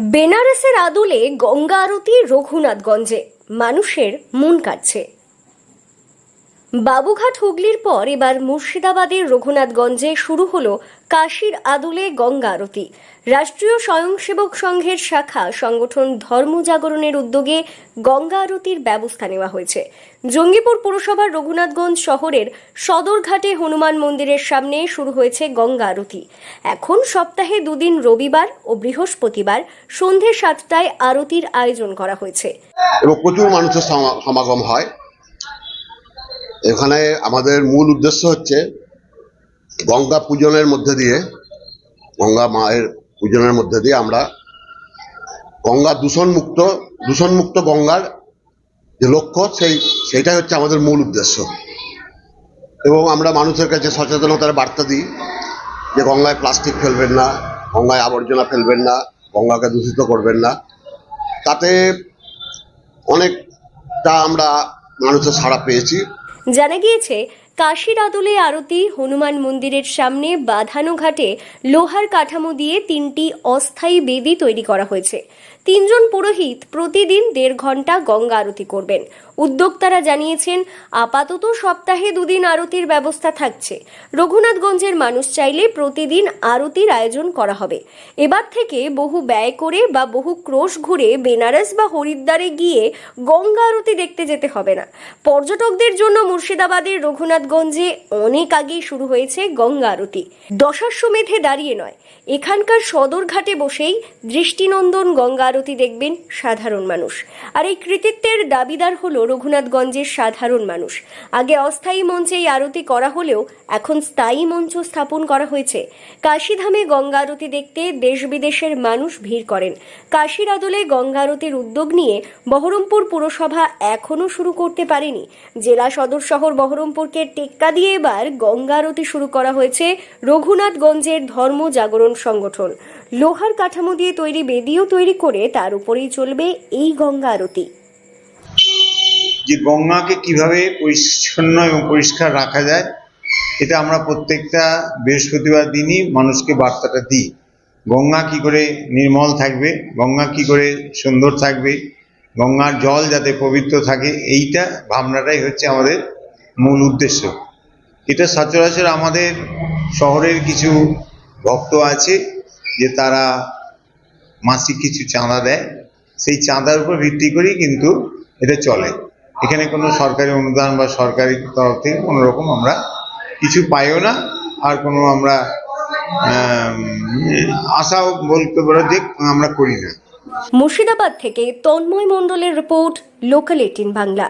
বেনারসের আদলে গঙ্গা আরতি রঘুনাথগঞ্জে। মানুষের মন কাটছে। বাবুঘাট হুগলির পর এবার মুর্শিদাবাদের রঘুনাথগঞ্জে শুরু হলো কাশীর আদলে গঙ্গা আরতি। রাষ্ট্রীয় স্বয়ংসেবক সংঘের শাখা সংগঠন ধর্ম জাগরণের উদ্যোগে গঙ্গা আরতির ব্যবস্থা নেওয়া হয়েছে। জঙ্গিপুর পুরসভার রঘুনাথগঞ্জ শহরের সদরঘাটে হনুমান মন্দিরের সামনে শুরু হয়েছে গঙ্গা আরতি। এখন সপ্তাহে দুদিন রবিবার ও বৃহস্পতিবার সন্ধে সাতটায় আরতির আয়োজন করা হয়েছে। প্রচুর মানুষের সমাগম হয়। এখানে আমাদের মূল উদ্দেশ্য হচ্ছে গঙ্গা পূজনের মধ্যে দিয়ে, গঙ্গা মায়ের পূজনের মধ্যে দিয়ে আমরা গঙ্গা দূষণ মুক্ত দূষণ মুক্ত গঙ্গার যে লক্ষ্য, সেই, সেইটাই হচ্ছে আমাদের মূল উদ্দেশ্য। এবং আমরা মানুষের কাছে সচেতনতার বার্তা দিই যে গঙ্গায় প্লাস্টিক ফেলবেন না, গঙ্গায় আবর্জনা ফেলবেন না, গঙ্গাকে দূষিত করবেন না। তাতে অনেকটা আমরা মানুষের সাড়া পেয়েছি। জানা গিয়েছে, কাশীর আদলে আরতি হনুমান মন্দিরের সামনে বাঁধানো ঘাটে লোহার কাঠামো দিয়ে তিনটি অস্থায়ী বেদি তৈরি করা হয়েছে। তিনজন পুরোহিত প্রতিদিন দেড় ঘণ্টা গঙ্গা আরতি করবেন। উদ্যোক্তারা জানিয়েছেন, আপাতত সপ্তাহে দুদিন আরতির ব্যবস্থা থাকছে। রঘুনাথগঞ্জের মানুষ চাইলে প্রতিদিন আরতির আয়োজন করা হবে। এবার থেকে বহু ব্যয় করে বা বহু ক্রোশ ঘুরে বেনারস বা হরিদ্বারে গিয়ে গঙ্গা আরতি দেখতে যেতে হবে না। পর্যটকদের জন্য মুর্শিদাবাদের রঘুনাথগঞ্জে অনেক আগেই শুরু হয়েছে গঙ্গা আরতি। দশাশ্বমেধে দাঁড়িয়ে নয়, এখানকার সদরঘাটে বসেই দৃষ্টিনন্দন গঙ্গা আরতি দেখবেন সাধারণ মানুষ। আর এই কৃতিত্বের দাবিদার হল রঘুনাথগঞ্জের সাধারণ মানুষ। আগে অস্থায়ী মঞ্চে এই আরতি করা হলেও এখন স্থায়ী মঞ্চ স্থাপন করা হয়েছে। কাশীধামে গঙ্গা আরতি দেখতে দেশ বিদেশের মানুষ ভিড় করেন। কাশীর আদলে গঙ্গা আরতির উদ্যোগ নিয়ে বহরমপুর পুরসভা এখনও শুরু করতে পারেনি। জেলা সদর শহর বহরমপুরকে টেক্কা দিয়ে এবার গঙ্গা আরতি শুরু করা হয়েছে রঘুনাথগঞ্জের ধর্ম জাগরণ সংগঠন। লোহার কাঠামো দিয়ে তৈরি বেদিও তৈরি করে তার উপরেই চলবে এই গঙ্গা আরতি। যে গঙ্গাকে কীভাবে পরিচ্ছন্ন এবং পরিষ্কার রাখা যায়, এটা আমরা প্রত্যেকটা বৃহস্পতিবার দিনই মানুষকে বার্তাটা দিই। গঙ্গা কি করে নির্মল থাকবে, গঙ্গা কি করে সুন্দর থাকবে, গঙ্গার জল যাতে পবিত্র থাকে, এইটা ভাবনাটাই হচ্ছে আমাদের মূল উদ্দেশ্য। এটা সচরাচর আমাদের শহরের কিছু ভক্ত আছে যে তারা মাসিক কিছু চাঁদা দেয় সেই চাঁদার উপর ভিত্তি করেই কিন্তু এটা চলে। এখানে কোনো সরকারি অনুদান বা সরকারি তরফ থেকে কোনো রকম আমরা কিছু পাইও না আর কোনো আমরা আম, আশাও বলতে পারো যে আমরা করি না। মুর্শিদাবাদ থেকে তন্ময় মণ্ডলের রিপোর্ট লোকাল এইটিন বাংলা।